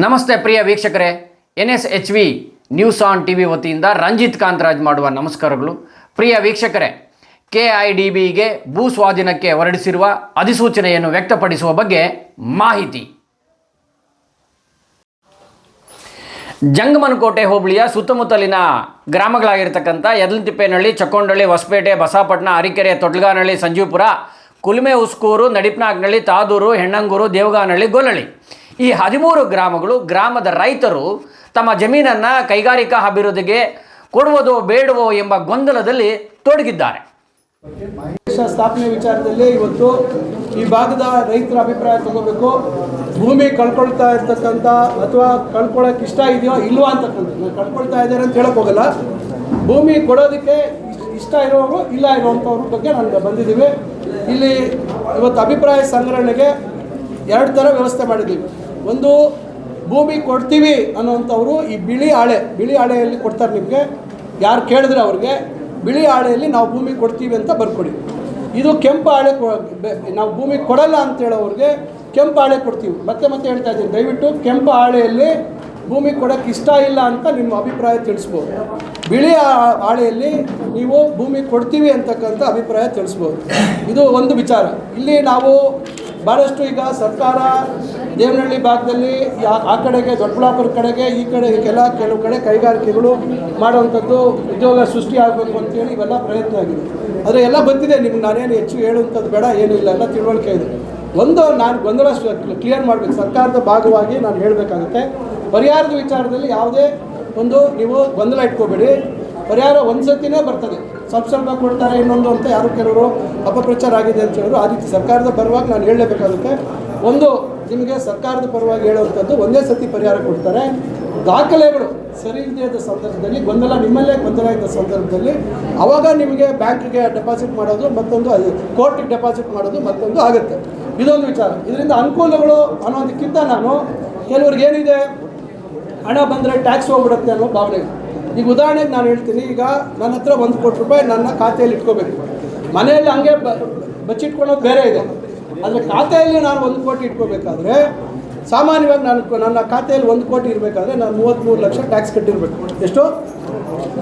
ನಮಸ್ತೆ ಪ್ರಿಯ ವೀಕ್ಷಕರೇ N S H V news on T V ವತಿಯಿಂದ ರಂಜಿತ್ ಕಾಂತರಾಜ್ ಮಾಡುವ ನಮಸ್ಕಾರಗಳು. ಪ್ರಿಯ ವೀಕ್ಷಕರೇ ಕೆ ಐ ಡಿ ಬಿಗೆ ಭೂ ಸ್ವಾಧೀನಕ್ಕೆ ಹೊರಡಿಸಿರುವ ಅಧಿಸೂಚನೆಯನ್ನು ವ್ಯಕ್ತಪಡಿಸುವ ಬಗ್ಗೆ ಮಾಹಿತಿ. ಜಂಗಮನಕೋಟೆ ಹೋಬಳಿಯ ಸುತ್ತಮುತ್ತಲಿನ ಗ್ರಾಮಗಳಾಗಿರ್ತಕ್ಕಂಥ ಯದಲತಿಪ್ಪೇನಹಳ್ಳಿ ಚಕ್ಕೊಂಡಳ್ಳಿ ಹೊಸಪೇಟೆ ಬಸಾಪಟ್ಟಣ ಅರಿಕೆರೆ, ತೊಟ್ಲಗಾನಹಳ್ಳಿ, ಸಂಜೀವಪುರ ಕುಲುಮೆ ಉಸ್ಕೂರು ನಡಿಪ್ನಾಗ್ನಳ್ಳಿ ತಾದೂರು, ಹೆಣ್ಣಂಗೂರು, ದೇವಗಾನಹಳ್ಳಿ ಗೊಲ್ಲಳ್ಳಿ ಈ ಹದಿಮೂರು ಗ್ರಾಮಗಳು ಗ್ರಾಮದ ರೈತರು ತಮ್ಮ ಜಮೀನನ್ನು ಕೈಗಾರಿಕಾ ಅಭಿವೃದ್ಧಿಗೆ ಕೊಡುವುದೋ ಬೇಡವೋ ಎಂಬ ಗೊಂದಲದಲ್ಲಿ ತೊಡಗಿದ್ದಾರೆ. ಸ್ಥಾಪನೆ ವಿಚಾರದಲ್ಲಿ ಇವತ್ತು ಈ ಭಾಗದ ರೈತರ ಅಭಿಪ್ರಾಯ ತಗೋಬೇಕು. ಭೂಮಿ ಕಳ್ಕೊಳ್ತಾ ಇರ್ತಕ್ಕಂಥ ಅಥವಾ ಕಳ್ಕೊಳ್ಳೋಕೆ ಇಷ್ಟ ಇದೆಯೋ ಇಲ್ವಾ ಅಂತಕ್ಕಂಥದ್ದು. ಕಳ್ಕೊಳ್ತಾ ಇದ್ದಾರೆ ಅಂತ ಹೇಳಕ್ ಹೋಗಲ್ಲ. ಭೂಮಿ ಕೊಡೋದಕ್ಕೆ ಇಷ್ಟ- ಇಷ್ಟ ಇರೋರು, ಇಲ್ಲ ಇರೋವಂಥವ್ರ ಬಗ್ಗೆ ನಾನು ಬಂದಿದ್ದೀವಿ. ಇಲ್ಲಿ ಇವತ್ತು ಅಭಿಪ್ರಾಯ ಸಂಗ್ರಹಣೆಗೆ ಎರಡು ಥರ ವ್ಯವಸ್ಥೆ ಮಾಡಿದ್ದೀವಿ. ಒಂದು ಭೂಮಿ ಕೊಡ್ತೀವಿ ಅನ್ನೋವಂಥವ್ರು ಈ ಬಿಳಿ ಹಾಳೆ, ಬಿಳಿ ಹಾಳೆಯಲ್ಲಿ ಕೊಡ್ತಾರೆ ನಿಮಗೆ. ಯಾರು ಕೇಳಿದ್ರೆ ಅವ್ರಿಗೆ, ಬಿಳಿ ಹಾಳೆಯಲ್ಲಿ ನಾವು ಭೂಮಿ ಕೊಡ್ತೀವಿ ಅಂತ ಬರ್ಕೊಡಿ. ಇದು ಕೆಂಪು ಬೆ- ನಾವು ಭೂಮಿ ಕೊಡಲ್ಲ ಅಂತ ಹೇಳೋವ್ರಿಗೆ ಕೆಂಪು ಹಾಳೆ ಕೊಡ್ತೀವಿ. ಮತ್ತೆ ಮತ್ತೆ ಹೇಳ್ತಾ ಇದ್ದೀನಿ, ದಯವಿಟ್ಟು ಕೆಂಪು ಹಾಳೆಯಲ್ಲಿ ಭೂಮಿ ಕೊಡೋಕ್ಕೆ ಇಷ್ಟ ಇಲ್ಲ ಅಂತ ನಿಮ್ಮ ಅಭಿಪ್ರಾಯ ತಿಳಿಸ್ಬೋದು. ಬಿಳಿ ಹಾಳೆಯಲ್ಲಿ ನೀವು ಭೂಮಿ ಕೊಡ್ತೀವಿ ಅಂತಕ್ಕಂಥ ಅಭಿಪ್ರಾಯ ತಿಳಿಸ್ಬೋದು. ಇದು ಒಂದು ವಿಚಾರ. ಇಲ್ಲಿ ನಾವು ಭಾಳಷ್ಟು ಈಗ ಸರ್ಕಾರ ದೇವನಹಳ್ಳಿ ಭಾಗದಲ್ಲಿ ಆ ಕಡೆಗೆ, ದೊಡ್ಡಬಳ್ಳಾಪುರ ಕಡೆಗೆ, ಈ ಕಡೆ ಕೆಲ ಕೆಲವು ಕಡೆ ಕೈಗಾರಿಕೆಗಳು ಮಾಡುವಂಥದ್ದು ಉದ್ಯೋಗ ಸೃಷ್ಟಿ ಆಗಬೇಕು ಅಂತೇಳಿ ಇವೆಲ್ಲ ಪ್ರಯತ್ನ ಆಗಿದೆ. ಆದರೆ ಎಲ್ಲ ಬಂದಿದೆ, ನಿಮ್ಗೆ ನಾನೇನು ಹೆಚ್ಚು ಹೇಳುವಂಥದ್ದು ಬೇಡ, ಏನೂ ಇಲ್ಲ, ಎಲ್ಲ ತಿಳುವಳಿಕೆ ಇದೆ. ಒಂದು, ನಾನು ಗೊಂದಲ ಕ್ಲಿಯರ್ ಮಾಡಬೇಕು. ಸರ್ಕಾರದ ಭಾಗವಾಗಿ ನಾನು ಹೇಳಬೇಕಾಗುತ್ತೆ, ಪರಿಹಾರದ ವಿಚಾರದಲ್ಲಿ ಯಾವುದೇ ಒಂದು ನೀವು ಗೊಂದಲ ಇಟ್ಕೋಬೇಡಿ. ಪರಿಹಾರ ಒಂದು ಸತಿನೇ ಬರ್ತದೆ. ಸ್ವಲ್ಪ ಸ್ವಲ್ಪ ಕೊಡ್ತಾರೆ ಇನ್ನೊಂದು ಅಂತ ಯಾರು ಕೆಲವರು ಅಪಪ್ರಚಾರ ಆಗಿದೆ ಅಂತ ಹೇಳಿದ್ರು ಆ ರೀತಿ ಸರ್ಕಾರದ ಪರವಾಗಿ ನಾನು ಹೇಳಲೇಬೇಕಾಗುತ್ತೆ ಒಂದು, ನಿಮಗೆ ಸರ್ಕಾರದ ಪರವಾಗಿ ಹೇಳುವಂಥದ್ದು ಒಂದೇ ಸತಿ ಪರಿಹಾರ ಕೊಡ್ತಾರೆ. ದಾಖಲೆಗಳು ಸರಿ ಸಂದರ್ಭದಲ್ಲಿ, ಗೊಂದಲ ನಿಮ್ಮಲ್ಲೇ ಗೊಂದಲ ಇದ್ದ ಸಂದರ್ಭದಲ್ಲಿ, ಅವಾಗ ನಿಮಗೆ ಬ್ಯಾಂಕಿಗೆ ಡೆಪಾಸಿಟ್ ಮಾಡೋದು, ಮತ್ತೊಂದು ಅದು, ಕೋರ್ಟಿಗೆ ಡೆಪಾಸಿಟ್ ಮಾಡೋದು ಮತ್ತೊಂದು ಆಗುತ್ತೆ. ಇದೊಂದು ವಿಚಾರ. ಇದರಿಂದ ಅನುಕೂಲಗಳು ಅನ್ನೋದಕ್ಕಿಂತ ನಾನು, ಕೆಲವ್ರಿಗೆ ಏನಿದೆ? ಹಣ ಬಂದರೆ ಟ್ಯಾಕ್ಸ್ ಹೋಗ್ಬಿಡುತ್ತೆ ಅನ್ನೋ ಭಾವನೆ ಇದೆ. ಈಗ ಉದಾಹರಣೆಗೆ ನಾನು ಹೇಳ್ತೀನಿ, ಈಗ ನನ್ನ ಹತ್ರ ಒಂದು ಕೋಟಿ ರೂಪಾಯಿ ನನ್ನ ಖಾತೆಯಲ್ಲಿ ಇಟ್ಕೋಬೇಕು. ಮನೆಯಲ್ಲಿ ಹಂಗೆ ಬಚ್ಚಿಟ್ಕೊಳ್ಳೋದು ಬೇರೆ ಇದೆ. ಆದರೆ ಖಾತೆಯಲ್ಲಿ ನಾನು ಒಂದು ಕೋಟಿ ಇಟ್ಕೋಬೇಕಾದ್ರೆ, ಸಾಮಾನ್ಯವಾಗಿ ನಾನು ನನ್ನ ಖಾತೆಯಲ್ಲಿ ಒಂದು ಕೋಟಿ ಇರಬೇಕಾದ್ರೆ ನಾನು ಮೂವತ್ತ್ಮೂರು ಲಕ್ಷ ಟ್ಯಾಕ್ಸ್ ಕಟ್ಟಿರಬೇಕು. ಎಷ್ಟು?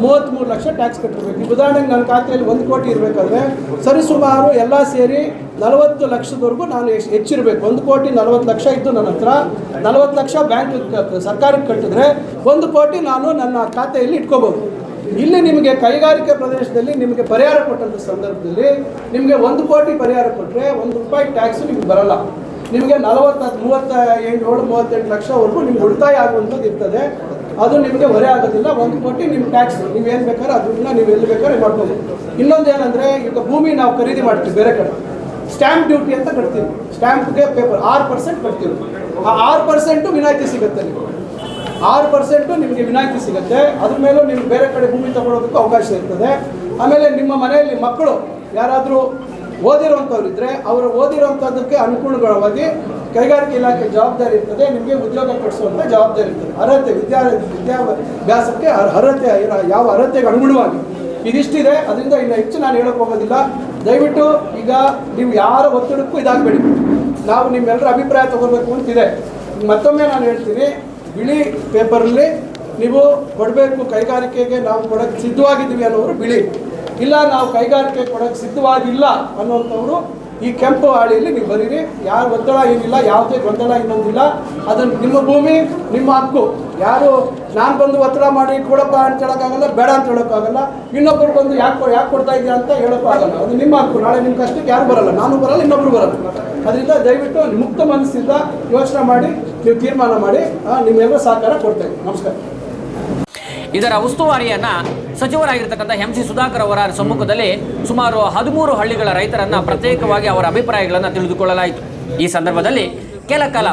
ಮೂವತ್ತ್ಮೂರು ಲಕ್ಷ ಟ್ಯಾಕ್ಸ್ ಕಟ್ಟಿರ್ಬೇಕು. ಉದಾಹರಣೆಗೆ ನನ್ನ ಖಾತೆಯಲ್ಲಿ ಒಂದು ಕೋಟಿ ಇರಬೇಕಾದ್ರೆ ಸರಿಸುಮಾರು ಎಲ್ಲ ಸೇರಿ ನಲವತ್ತು ಲಕ್ಷದವರೆಗೂ ನಾನು ಹೆಚ್ಚಿರಬೇಕು. ಒಂದು ಕೋಟಿ ನಲವತ್ತು ಲಕ್ಷ ಇದ್ದು ನನ್ನ ಹತ್ರ ನಲವತ್ತು ಲಕ್ಷ ಬ್ಯಾಂಕ್ ಸರ್ಕಾರಕ್ಕೆ ಕಟ್ಟಿದ್ರೆ ಒಂದು ಕೋಟಿ ನಾನು ನನ್ನ ಖಾತೆಯಲ್ಲಿ ಇಟ್ಕೋಬೋದು ಇಲ್ಲಿ ನಿಮಗೆ ಕೈಗಾರಿಕೆ ಪ್ರದೇಶದಲ್ಲಿ ನಿಮಗೆ ಪರಿಹಾರ ಕೊಟ್ಟಂಥ ಸಂದರ್ಭದಲ್ಲಿ ನಿಮಗೆ ಒಂದು ಕೋಟಿ ಪರಿಹಾರ ಕೊಟ್ಟರೆ ಒಂದು ರೂಪಾಯಿ ಟ್ಯಾಕ್ಸು ನಿಮ್ಗೆ ಬರಲ್ಲ. ನಿಮಗೆ ನಲವತ್ತು ಮೂವತ್ತ ಎಂಟು ಏಳು, ಮೂವತ್ತೆಂಟು ಲಕ್ಷವರೆಗೂ ನಿಮ್ಗೆ ಉಳಿತಾಯ ಆಗುವಂಥದ್ದು ಇರ್ತದೆ. ಅದು ನಿಮಗೆ ಹೊರೆ ಆಗೋದಿಲ್ಲ, ಒಂದು ಕೋಟಿ ನಿಮ್ಮ ಟ್ಯಾಕ್ಸ್ ನೀವು ಏನು ಬೇಕಾದ್ರೆ ಅದನ್ನ ನೀವು ಎಲ್ಲಿ ಬೇಕಾದ್ರೆ ಮಾಡ್ಬೋದು. ಇನ್ನೊಂದು ಏನಂದರೆ, ಈಗ ಭೂಮಿ ನಾವು ಖರೀದಿ ಮಾಡ್ತೀವಿ ಬೇರೆ ಕಡೆ. ಸ್ಟ್ಯಾಂಪ್ ಡ್ಯೂಟಿ ಅಂತ ಕಟ್ತೀವಿ. ಸ್ಟ್ಯಾಂಪ್ಗೆ ಪೇಪರ್ ಆರು ಪರ್ಸೆಂಟ್ ಕಟ್ತೀವಿ. ಆ ಆರು ಪರ್ಸೆಂಟು ವಿನಾಯಿತಿ ಸಿಗುತ್ತೆ ನಿಮಗೆ. ಆರು ಪರ್ಸೆಂಟು ನಿಮಗೆ ವಿನಾಯಿತಿ ಸಿಗುತ್ತೆ. ಅದ್ರ ಮೇಲೂ ನಿಮ್ಗೆ ಬೇರೆ ಕಡೆ ಭೂಮಿ ತಗೊಳೋದಕ್ಕೂ ಅವಕಾಶ ಇರ್ತದೆ. ಆಮೇಲೆ ನಿಮ್ಮ ಮನೆಯಲ್ಲಿ ಮಕ್ಕಳು, ಯಾರಾದರೂ ಓದಿರೋಂಥವ್ರು ಇದ್ದರೆ ಅವರು ಓದಿರೋಂಥದ್ದಕ್ಕೆ ಅನುಕೂಲಗಳವಾಗಿ ಕೈಗಾರಿಕೆ ಇಲಾಖೆ ಜವಾಬ್ದಾರಿ ಇರ್ತದೆ, ನಿಮಗೆ ಉದ್ಯೋಗ ಕೊಡಿಸುವಂಥ ಜವಾಬ್ದಾರಿ ಇರ್ತದೆ. ಅರ್ಹತೆ ವಿದ್ಯಾ ವಿದ್ಯಾಭ್ಯಾಸಕ್ಕೆ ಅರ್- ಅರ್ಹತೆ ಯಾವ ಅರ್ಹತೆಗೆ ಅನುಗುಣವಾಗಿ ಇದಿಷ್ಟಿದೆ, ಅದರಿಂದ ಇನ್ನು ಹೆಚ್ಚು ನಾನು ಹೇಳೋಕೆ ಹೋಗೋದಿಲ್ಲ. ದಯವಿಟ್ಟು ಈಗ ನೀವು ಯಾರ ಒತ್ತಡಕ್ಕೂ ಇದಾಗಬೇಡಿ. ನಾವು ನಿಮ್ಮೆಲ್ಲರ ಅಭಿಪ್ರಾಯ ತಗೋಬೇಕು ಅಂತಿದೆ. ಮತ್ತೊಮ್ಮೆ ನಾನು ಹೇಳ್ತೀನಿ, ಬಿಳಿ ಪೇಪರಲ್ಲಿ ನೀವು ಕೊಡಬೇಕು, ಕೈಗಾರಿಕೆಗೆ ನಾವು ಕೊಡೋಕ್ಕೆ ಸಿದ್ಧವಾಗಿದ್ದೀವಿ ಅನ್ನೋರು ಬಿಳಿ. ಇಲ್ಲ, ನಾವು ಕೈಗಾರಿಕೆ ಕೊಡಕ್ಕೆ ಸಿದ್ಧವಾಗಿಲ್ಲ ಅನ್ನೋಂಥವ್ರು ಈ ಕೆಂಪು ಹಾಳಿಯಲ್ಲಿ ನೀವು ಬರೀರಿ. ಯಾರು ಒತ್ತಡ ಏನಿಲ್ಲ, ಯಾವುದೇ ಗೊಂದಲ ಇನ್ನೊಂದಿಲ್ಲ. ಅದನ್ನು ನಿಮ್ಮ ಭೂಮಿ, ನಿಮ್ಮ ಹಕ್ಕು. ಯಾರು, ನಾನು ಬಂದು ಒತ್ತಡ ಮಾಡಿ ಕೊಡಪ್ಪ ಅಂತ ಹೇಳೋಕ್ಕಾಗಲ್ಲ, ಬೇಡ ಅಂತ ಹೇಳೋಕ್ಕಾಗಲ್ಲ. ಇನ್ನೊಬ್ಬರು ಬಂದು ಯಾಕೆ ಯಾಕೆ ಕೊಡ್ತಾ ಇದೆಯಾ ಅಂತ ಹೇಳೋಕ್ಕಾಗಲ್ಲ ಅದು ನಿಮ್ಮ ಹಕ್ಕು. ನಾಳೆ ನಿಮ್ಮ ಕಷ್ಟಕ್ಕೆ ಯಾರು ಬರಲ್ಲ. ನಾನು ಬರಲ್ಲ, ಇನ್ನೊಬ್ರು ಬರಲ್ಲ. ಅದರಿಂದ ದಯವಿಟ್ಟು ಮುಕ್ತ ಮನಸ್ಸಿಂದ ಯೋಚನೆ ಮಾಡಿ, ನೀವು ತೀರ್ಮಾನ ಮಾಡಿ ನಿಮ್ಮೆಲ್ಲರೂ ನಿಮ್ಮೆಲ್ಲ ಸಹಕಾರ ಕೊಡ್ತೇನೆ ನಮಸ್ಕಾರ. ಇದರ ಉಸ್ತುವಾರಿಯನ್ನ ಸಚಿವರಾಗಿರ್ತಕ್ಕಂಥ ಎಂ ಸಿ ಸುಧಾಕರ್ ಅವರ ಸಮ್ಮುಖದಲ್ಲಿ ಸುಮಾರು ಹದಿಮೂರು ಹಳ್ಳಿಗಳ ರೈತರನ್ನ ಪ್ರತ್ಯೇಕವಾಗಿ ಅವರ ಅಭಿಪ್ರಾಯಗಳನ್ನು ತಿಳಿದುಕೊಳ್ಳಲಾಯಿತು. ಈ ಸಂದರ್ಭದಲ್ಲಿ ಕೆಲ ಕಾಲ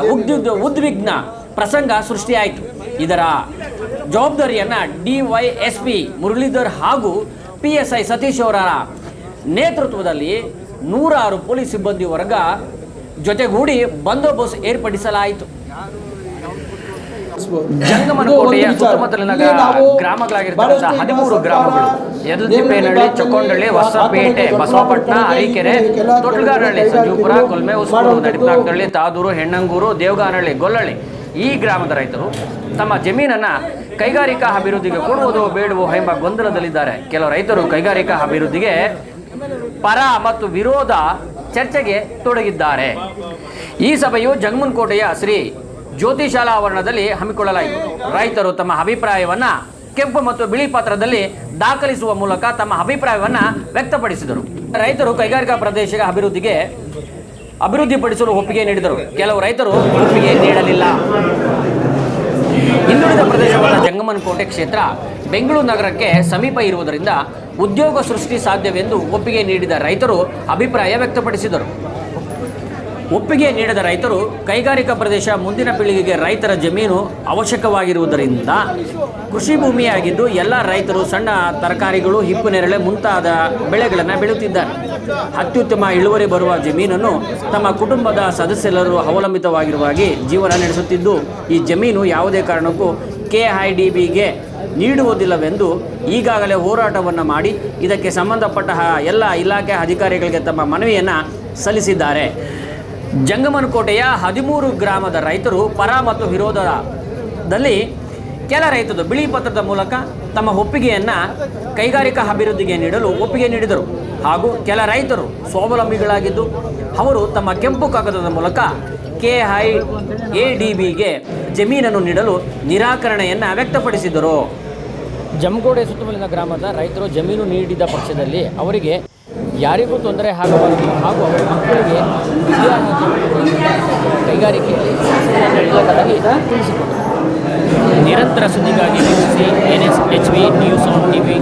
ಉದ್ವಿಗ್ನ ಪ್ರಸಂಗ ಸೃಷ್ಟಿಯಾಯಿತು. ಇದರ ಜವಾಬ್ದಾರಿಯನ್ನ ಪಿ ಮುರಳೀಧರ್ ಹಾಗೂ ಪಿ ಎಸ್ ಐ ಸತೀಶ್ ಅವರ ನೇತೃತ್ವದಲ್ಲಿ ನೂರಾರು ಪೊಲೀಸ್ ಸಿಬ್ಬಂದಿ ವರ್ಗ ಜೊತೆಗೂಡಿ ಬಂದೋಬಸ್ತ್ ಏರ್ಪಡಿಸಲಾಯಿತು. ಜಂಗಮನಕೋಟೆಯ ಸುತ್ತಮುತ್ತಲಿನ ಗ್ರಾಮಗಳಾಗಿರ್ತಕ್ಕಂಥ ಹದಿಮೂರು ಗ್ರಾಮಗಳು. ಯದಲ್ತಿಪ್ಪೇನಹಳ್ಳಿ ಚೊಕ್ಕೊಂಡಹಳ್ಳಿ ಹೊಸಪೇಟೆ ಬಸವಪಟ್ಟಣ ಅರಿಕೆರೆ ತೊಟ್ಲಗಾರಹಳ್ಳಿ ಸಂಜೀವಪುರ ಕೊಲ್ಮೆ ಉಸ್ಕೂರು ನಡಿಪ್ನಾಕ್ನಹಳ್ಳಿ ತಾದೂರು ಹೆಣ್ಣಂಗೂರು ದೇವಗಾನಹಳ್ಳಿ ಗೊಲ್ಲಳ್ಳಿ ಈ ಗ್ರಾಮದ ರೈತರು ತಮ್ಮ ಜಮೀನನ್ನು ಕೈಗಾರಿಕಾ ಅಭಿವೃದ್ಧಿಗೆ ಕೊಡುವುದೋ ಬೇಡವೋ ಎಂಬ ಗೊಂದಲದಲ್ಲಿದ್ದಾರೆ. ಕೆಲವು ರೈತರು ಕೈಗಾರಿಕಾ ಅಭಿವೃದ್ಧಿಗೆ ಪರ ಮತ್ತು ವಿರೋಧ ಚರ್ಚೆಗೆ ತೊಡಗಿದ್ದಾರೆ. ಈ ಸಭೆಯು ಜಗಮನ್ಕೋಟೆಯ ಶ್ರೀ ಜ್ಯೋತಿಶಾಲಾ ಆವರಣದಲ್ಲಿ ಹಮ್ಮಿಕೊಳ್ಳಲಾಯಿತು. ರೈತರು ತಮ್ಮ ಅಭಿಪ್ರಾಯವನ್ನ ಕೆಂಪು ಮತ್ತು ಬಿಳಿ ಪತ್ರದಲ್ಲಿ ದಾಖಲಿಸುವ ಮೂಲಕ ತಮ್ಮ ಅಭಿಪ್ರಾಯವನ್ನ ವ್ಯಕ್ತಪಡಿಸಿದರು. ರೈತರು ಕೈಗಾರಿಕಾ ಪ್ರದೇಶದ ಅಭಿವೃದ್ಧಿಗೆ ಅಭಿವೃದ್ಧಿಪಡಿಸಲು ಒಪ್ಪಿಗೆ ನೀಡಿದರು. ಕೆಲವು ರೈತರು ಒಪ್ಪಿಗೆ ನೀಡಲಿಲ್ಲ. ಹಿಂದುಳಿದ ಪ್ರದೇಶವಾದ ಜಂಗಮನಕೋಟೆ ಕ್ಷೇತ್ರ ಬೆಂಗಳೂರು ನಗರಕ್ಕೆ ಸಮೀಪ ಇರುವುದರಿಂದ ಉದ್ಯೋಗ ಸೃಷ್ಟಿ ಸಾಧ್ಯವೆಂದು ಒಪ್ಪಿಗೆ ನೀಡಿದ ರೈತರು ಅಭಿಪ್ರಾಯ ವ್ಯಕ್ತಪಡಿಸಿದರು. ಒಪ್ಪಿಗೆ ನೀಡದ ರೈತರು ಕೈಗಾರಿಕಾ ಪ್ರದೇಶ ಮುಂದಿನ ಪೀಳಿಗೆಗೆ ರೈತರ ಜಮೀನು ಅವಶ್ಯಕವಾಗಿರುವುದರಿಂದ ಕೃಷಿ ಭೂಮಿಯಾಗಿದ್ದು ಎಲ್ಲ ರೈತರು ಸಣ್ಣ ತರಕಾರಿಗಳು, ಹಿಪ್ಪು ನೇರಳೆ ಮುಂತಾದ ಬೆಳೆಗಳನ್ನು ಬೆಳೆಯುತ್ತಿದ್ದಾರೆ. ಅತ್ಯುತ್ತಮ ಇಳುವರಿ ಬರುವ ಜಮೀನನ್ನು ತಮ್ಮ ಕುಟುಂಬದ ಸದಸ್ಯರೆಲ್ಲರೂ ಅವಲಂಬಿತವಾಗಿರುವಾಗಿ ಜೀವನ ನಡೆಸುತ್ತಿದ್ದು, ಈ ಜಮೀನು ಯಾವುದೇ ಕಾರಣಕ್ಕೂ ಕೆ ಐ ಡಿ ಬಿಗೆ ನೀಡುವುದಿಲ್ಲವೆಂದು ಈಗಾಗಲೇ ಹೋರಾಟವನ್ನು ಮಾಡಿ ಇದಕ್ಕೆ ಸಂಬಂಧಪಟ್ಟ ಎಲ್ಲ ಇಲಾಖೆ ಅಧಿಕಾರಿಗಳಿಗೆ ತಮ್ಮ ಮನವಿಯನ್ನು ಸಲ್ಲಿಸಿದ್ದಾರೆ. ಜಂಗಮನಕೋಟೆಯ ಹದಿಮೂರು ಗ್ರಾಮದ ರೈತರು ಪರ ಮತ್ತು ವಿರೋಧದಲ್ಲಿ ಕೆಲ ರೈತರು ಬಿಳಿ ಪತ್ರದ ಮೂಲಕ ತಮ್ಮ ಒಪ್ಪಿಗೆಯನ್ನು ಕೈಗಾರಿಕಾ ಅಭಿವೃದ್ಧಿಗೆ ನೀಡಲು ಒಪ್ಪಿಗೆ ನೀಡಿದರು. ಹಾಗೂ ಕೆಲ ರೈತರು ಸ್ವಾವಲಂಬಿಗಳಾಗಿದ್ದು, ಅವರು ತಮ್ಮ ಕೆಂಪು ಕಾಗದದ ಮೂಲಕ ಕೆ ಐ ಎ ಡಿ ಬಿಗೆ ಜಮೀನನ್ನು ನೀಡಲು ನಿರಾಕರಣೆಯನ್ನು ವ್ಯಕ್ತಪಡಿಸಿದರು. ಜಮಗೋಡೆ ಸುತ್ತಮುತ್ತಲಿನ ಗ್ರಾಮದ ರೈತರು ಜಮೀನು ನೀಡಿದ ಪಕ್ಷದಲ್ಲಿ ಅವರಿಗೆ ಯಾರಿಗೂ ತೊಂದರೆ ಆಗಬಾರದು ಹಾಗೂ ಅವರ ಮಕ್ಕಳಿಗೆ ಕೈಗಾರಿಕೆಯಲ್ಲಿ ತಿಳಿಸಿದರು ನಿರಂತರ ಸುದ್ದಿಗಾಗಿ ವೀಕ್ಷಿಸಿ N S H V news on TV.